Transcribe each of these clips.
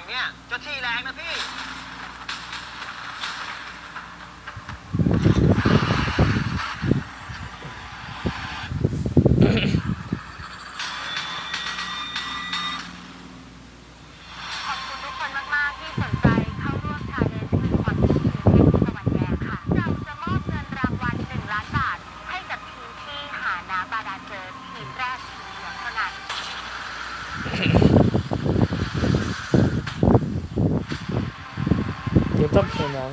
งแห่งเนี้ยเจ้าที่แรงนะพี่ เดี๋ยวต้องเป็นหนัง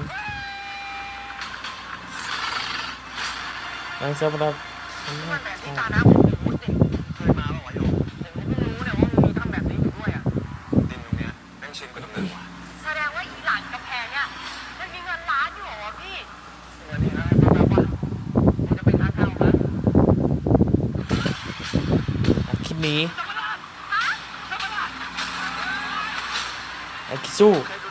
หนังสำหรับฉันนี่ไม่มันแบบที่ชอตาบน้ำผมถึงมุดดิเคยมาป่าวะโยมผมก็เพิ่งรู้เนี่ยว่ามันมีทำแบบนี้อยู่ด้วยอะดินตรงเนี้ยแม่งชินกว่าตรงนั้นว่ะแสดงว่าอีหลังกำแพงเนี่ยมันมีเงินล้านอยู่เหรอวะพี่เงินนี่นะแบบว่ามันจะเป็นทางเข้ามั้งอะคลิปนี้สัมปทานสัมปทานไอ้คิสู้ เคย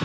เ